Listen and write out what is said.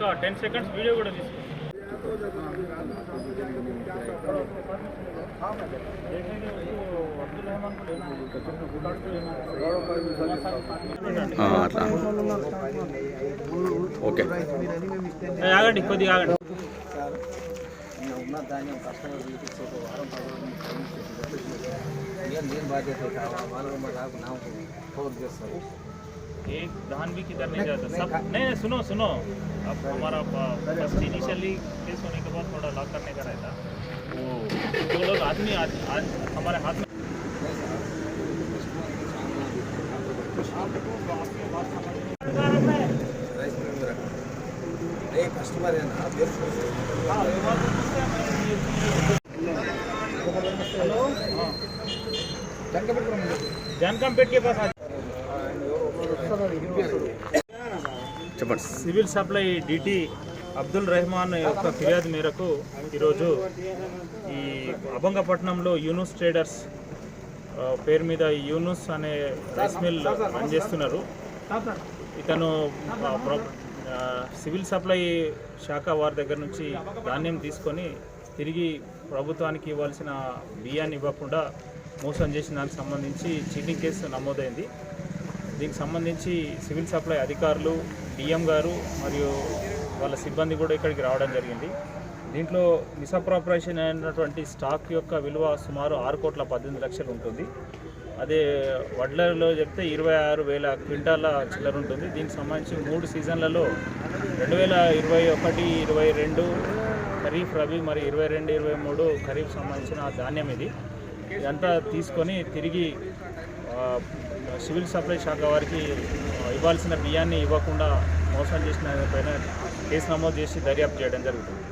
ఒక ten seconds video కూడా తీసుకో అట్లా ఓకే ఆగండి కొద్దిగా ఆగండి కస్టమర్ ಏನು ಏನು ಬಾಧ್ಯತೆ मालूम बता नाम को फ़ोन कर सर एक धान भी किधर नहीं जाता? सब नहीं नहीं सुनो सुनो। अब हमारा इनिशियली केस होने के बाद थोड़ा लॉक करने का रहता। वो जो लोग आदमी आज आज हमारे हाथ में कस्टमर है ना हेलो చెప్పండి. Civil supply DT Abdul Rahman యొక్క ఫిర్యాదు మేరకు ఈరోజు ఈ అభంగపట్నంలో యూనుస్ ట్రేడర్స్ పేరు మీద యూనుస్ అనే రైస్ మిల్ రన్ చేస్తున్నారు ఇతను సివిల్ సప్లై శాఖ వారి దగ్గర నుంచి ధాన్యం తీసుకొని తిరిగి ప్రభుత్వానికి ఇవ్వాల్సిన బియ్యాన్ని ఇవ్వకుండా మోసం చేసిన దానికి సంబంధించి చీటింగ్ కేసు నమోదైంది. దీనికి సంబంధించి సివిల్ సప్లై అధికారులు డిఎం గారు మరియు వాళ్ళ సిబ్బంది కూడా ఇక్కడికి రావడం జరిగింది. దీంట్లో మిస్అప్రాపరేషన్ అయినటువంటి స్టాక్ యొక్క విలువ సుమారు ఆరు కోట్ల పద్దెనిమిది లక్షలు ఉంటుంది. అదే వడ్లలో చెప్తే ఇరవై ఆరు వేల క్వింటాల చిల్లర ఉంటుంది. దీనికి సంబంధించి మూడు సీజన్లలో రెండు వేల ఇరవై ఒకటి ఇరవై రెండు ఖరీఫ్ రబీ మరి ఇరవై రెండు ఇరవై మూడు ఖరీఫ్ సంబంధించిన ధాన్యం ఇది. ఇదంతా తీసుకొని తిరిగి సివిల్ సప్లై శాఖ వారికి ఇవ్వాల్సిన బియ్యాన్ని ఇవ్వకుండా మోసం చేసిన పైన కేసు నమోదు చేసి దర్యాప్తు చేయడం జరుగుతుంది.